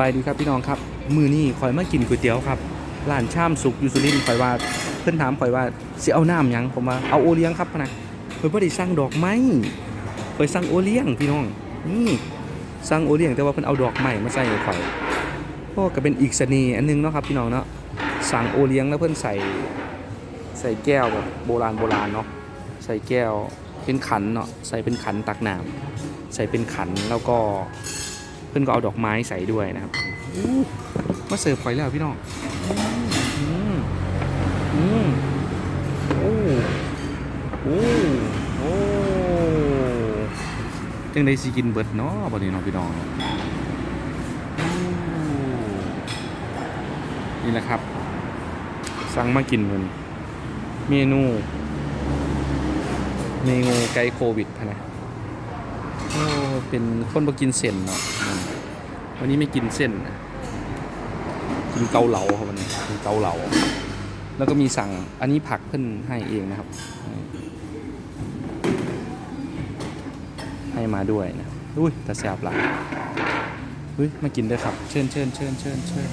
บายดีครับพี่น้องครับ มือนี่คอยมากินก๋วยเตี๋ยวครับร้านชามสุกยูสุรินคอยว่าเพื่อนถามคอยว่าสิเอาน้ำยังผมว่าเอาโอเลี้ยงครับพะนะคอยบ่ได้สั่งดอกไม้คอยสั่งโอเลี้ยงพี่น้องนี่สั่งโอเลี้ยงแต่ว่าเพิ่อนเอาดอกไม้มาใส่ให้ข่อยก็ก็เป็นอีกเสน่ห์อันหนึงเนาะครับพี่น้องเนาะสั่งโอเลี้ยงแล้วเพิ่อนใส่ใส่แก้วแบบโบราณโบราณเนาะใส่แก้วเป็นขันเนาะใส่เป็นขันตักน้ำใส่เป็นขันแล้วก็ พื่อนก็เอาดอกไม้ใส่ด้วยนะครับมาเสิร์ฟข่อยแล้วพี่น้องอืมอืมโอ้โอ้โอ้จังได้สิกินเบิดเนาะบัดนี้เนาะพี่น้องนี่แหละครับ สั่งมากินมันเมนู เมนูไกโควิดพะนะโอ้เป็นคนบ่กินเส้นเนาะ วันนี้ไม่กินเส้น กินเกาเหลาครับวันนี้กินเกาเหลา แล้วก็มีสั่งอันนี้ผักเพิ่นให้เองนะครับ ให้มาด้วยนะอุ้ยแต่แสบหลังอุ้ยมากินด้วยครับ เชิญเชิญเชิญเชิญเชิญ